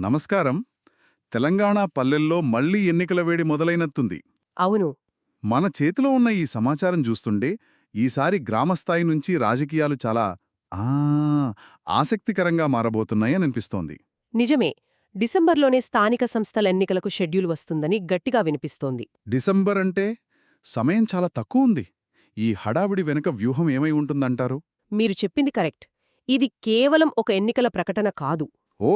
నమస్కారం. తెలంగాణ పల్లెల్లో మళ్ళీ ఎన్నికల వేడి మొదలైనట్టుంది. అవును. మన చేతిలో ఉన్న ఈ సమాచారం చూస్తుండే ఈసారి గ్రామస్థాయి నుంచి రాజకీయాలు చాలా ఆ ఆసక్తికరంగా మారబోతున్నాయని అనిపిస్తోంది. నిజమే. డిసెంబర్లోనే స్థానిక సంస్థల ఎన్నికలకు షెడ్యూల్ వస్తుందని గట్టిగా వినిపిస్తోంది. డిసెంబర్ అంటే సమయం చాలా తక్కువ ఉంది. ఈ హడావిడి వెనుక వ్యూహం ఏమై ఉంటుందంటారు? మీరు చెప్పింది కరెక్ట్. ఇది కేవలం ఒక ఎన్నికల ప్రకటన కాదు. ఓ!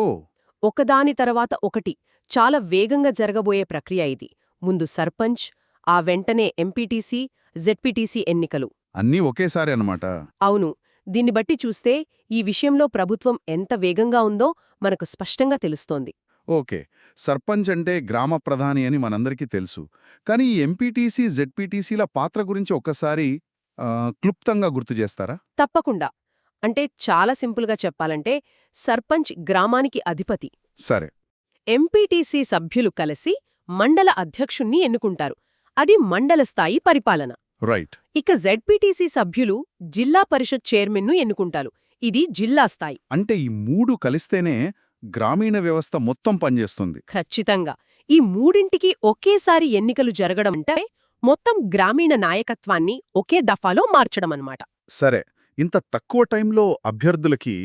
ఒకదాని తర్వాత ఒకటి చాలా వేగంగా జరగబోయే ప్రక్రియ ఇది. ముందు సర్పంచ్ ఆ వెంటనే ఎంపీటీసీ జెడ్పీటీసీ ఎన్నికలు. అన్నీ ఒకేసారి అన్నమాట? అవును. దీన్ని బట్టి చూస్తే ఈ విషయంలో ప్రభుత్వం ఎంత వేగంగా ఉందో మనకు స్పష్టంగా తెలుస్తోంది. ఓకే. సర్పంచ్ అంటే గ్రామ ప్రధాని అని మనందరికీ తెలుసు. కానీ ఈ ఎంపీటీసీ జెడ్పీటీసీల పాత్ర గురించి ఒక్కసారి క్లుప్తంగా గుర్తు చేస్తారా? తప్పకుండా. అంటే చాలా సింపుల్గా చెప్పాలంటే సర్పంచ్ గ్రామానికి అధిపతి. సరే. ఎంపీటీసీ సభ్యులు కలిసి మండల అధ్యక్షుణ్ణి ఎన్నుకుంటారు. అది మండల స్థాయి పరిపాలన. రైట్. ఇక జెడ్పీటీసీ సభ్యులు జిల్లా పరిషత్ చైర్మన్ను ఎన్నుకుంటారు. ఇది జిల్లా స్థాయి. అంటే ఈ మూడు కలిస్తేనే గ్రామీణ వ్యవస్థ మొత్తం పనిచేస్తుంది. ఖచ్చితంగా. ఈ మూడింటికి ఒకేసారి ఎన్నికలు జరగడం అంటే మొత్తం గ్రామీణ నాయకత్వాన్ని ఒకే దఫాలో మార్చడమన్నమాట. సరే. ఇంత తక్కువ టైంలో అభ్యర్థులకి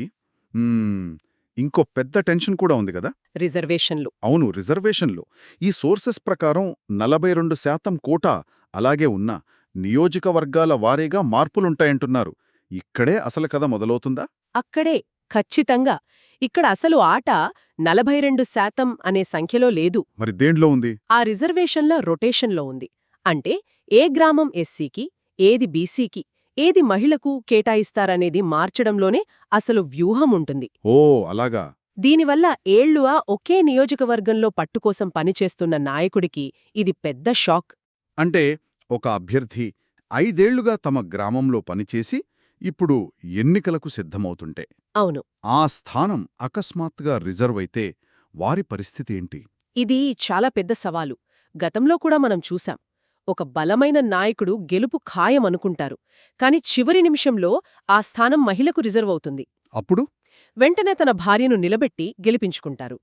ఇంకో పెద్ద టెన్షన్ కూడా ఉంది కదా? రిజర్వేషన్లు. అవును రిజర్వేషన్లు. ఈ సోర్సెస్ ప్రకారం నలభై రెండు శాతం కోటా అలాగే ఉన్న నియోజకవర్గాల వారీగా మార్పులుంటాయంటున్నారు. ఇక్కడే అసలు కథ మొదలవుతుందా? అక్కడే ఖచ్చితంగా. ఇక్కడ అసలు ఆట నలభై రెండు శాతం అనే సంఖ్యలో లేదు. మరి దేంట్లో ఉంది? ఆ రిజర్వేషన్ల రొటేషన్లో ఉంది. అంటే ఏ గ్రామం ఎస్సీకి ఏది బీసీకి ఏది మహిళకు కేటాయిస్తారనేది మార్చడంలోనే అసలు వ్యూహం ఉంటుంది ఓ అలాగా. దీనివల్ల ఏళ్ళుగా ఒకే నియోజకవర్గంలో పట్టుకోసం పనిచేస్తున్న నాయకుడికి ఇది పెద్ద షాక్. అంటే ఒక అభ్యర్థి ఐదేళ్ళుగా తమ గ్రామంలో పనిచేసి ఇప్పుడు ఎన్నికలకు సిద్ధమవుతుంటే అవును. ఆ స్థానం అకస్మాత్తుగా రిజర్వ్ అయితే వారి పరిస్థితి ఏంటి? ఇది చాలా పెద్ద సవాలు. గతంలో కూడా మనం చూసాం ఒక బలమైన నాయకుడు గెలుపు ఖాయమనుకుంటారు. కాని చివరి నిమిషంలో ఆ స్థానం మహిళకు రిజర్వ్ అవుతుంది. అప్పుడు? వెంటనే తన భార్యను నిలబెట్టి గెలిపించుకుంటారు.